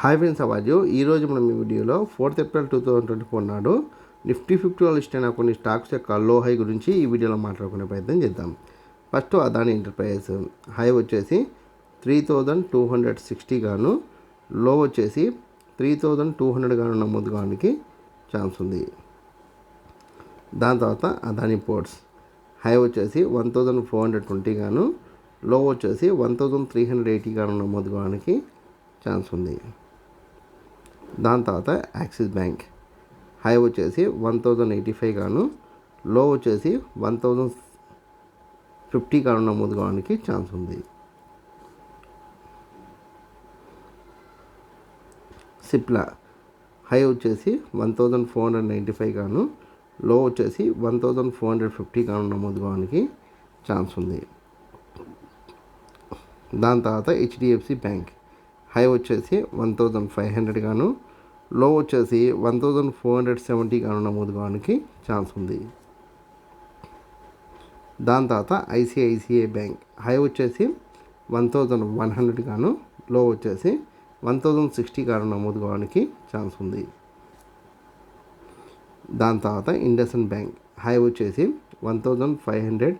Hi friends అవాజు ఈరోజు మనం ఈ వీడియోలో fourth April two thousand twenty four నాడు నిఫ్టీ ఫిఫ్టీలో లిస్ట్ అయిన కొన్ని స్టాక్స్ యొక్క లో హై గురించి ఈ వీడియోలో మాట్లాడుకునే ప్రయత్నం చేద్దాం. ఫస్ట్ అదాని ఎంటర్ప్రైజెస్ హై వచ్చేసి three thousand two hundred sixty గాను లో వచ్చేసి త్రీ థౌజండ్ టూ హండ్రెడ్ గాను నమోదు కావడానికి ఛాన్స్ ఉంది. దాని తర్వాత అదాని పోర్ట్స్ హై వచ్చేసి one thousand four hundred twenty గాను లో వచ్చేసి one thousand three hundred eighty గాను నమోదు కావడానికి ఛాన్స్ ఉంది. దాని తర్వాత యాక్సిస్ బ్యాంక్. హై వచ్చేసి వన్ థౌజండ్ ఎయిటీ ఫైవ్ గాను లో వచ్చేసి వన్ థౌజండ్ ఫిఫ్టీ గాను నమోదు కావడానికి ఛాన్స్ ఉంది. సిప్లా. హై వచ్చేసి one thousand four hundred ninety five గాను లో వచ్చేసి one thousand four hundred fifty గాను నమోదు కావడానికి ఛాన్స్ ఉంది. దాని తర్వాత హెచ్డిఎఫ్సి బ్యాంక్. హై వచ్చేసి వన్ థౌజండ్ ఫైవ్ హండ్రెడ్ గాను లో వచ్చేసి one thousand four hundred seventy గాను నమోదు కావడానికి ఛాన్స్ ఉంది. దాని తర్వాత ఐసిఐసిఐ బ్యాంక్ హై వచ్చేసి వన్ థౌజండ్ వన్ హండ్రెడ్ గాను లో వచ్చేసి వన్ థౌజండ్ సిక్స్టీ గాను నమోదు కావడానికి ఛాన్స్ ఉంది. దాని తర్వాత ఇండసన్ బ్యాంక్ హై వచ్చేసి one thousand five hundred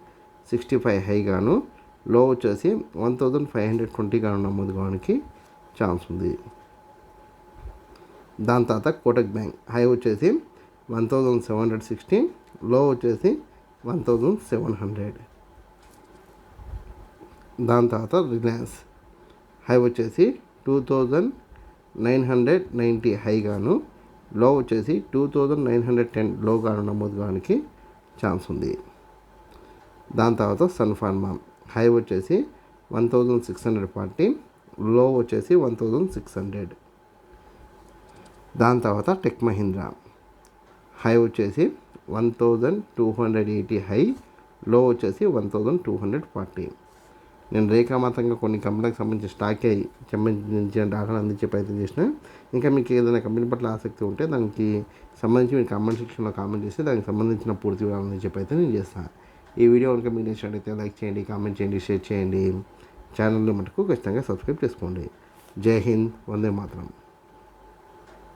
sixty five high గాను లో వచ్చేసి one thousand five hundred twenty గాను నమోదు కావడానికి ఛాన్స్ ఉంది. దాని తర్వాత కోటక్ బ్యాంక్. హై వచ్చేసి one thousand seven hundred sixty low వచ్చేసి వన్ థౌజండ్ సెవెన్ హండ్రెడ్. దాని తర్వాత రిలయన్స్. హై వచ్చేసి two thousand nine hundred ninety హైగాను లో వచ్చేసి two thousand nine hundred ten లోగాను నమోదు కావడానికి ఛాన్స్ ఉంది. దాని తర్వాత సన్ ఫార్మా. హై వచ్చేసి one thousand six hundred forty low వచ్చేసి వన్ థౌజండ్ సిక్స్ హండ్రెడ్. దాని తర్వాత టెక్ మహీంద్రా. హై వచ్చేసి one thousand two hundred eighty high low వచ్చేసి one thousand two hundred forty. నేను రేఖామాతంగా కొన్ని కంపెనీలకు సంబంధించిన స్టాక్ సంబంధించిన డాటాను అందించే ప్రయత్నం చేసిన ఇంకా మీకు ఏదైనా కంపెనీ పట్ల ఆసక్తి ఉంటే దానికి సంబంధించి మీరు కామెంట్ సెక్షన్లో కామెంట్ చేస్తే దానికి సంబంధించిన పూర్తి వివరాలు అందించే ప్రయత్నం నేను చేస్తాను. ఈ వీడియో కనుక మీకు నచ్చినట్లయితే లైక్ చేయండి కామెంట్ చేయండి షేర్ చేయండి. ఛానల్ని మటుకు ఖచ్చితంగా సబ్స్క్రైబ్ చేసుకోండి. జై హింద్ వందే మాత్రం.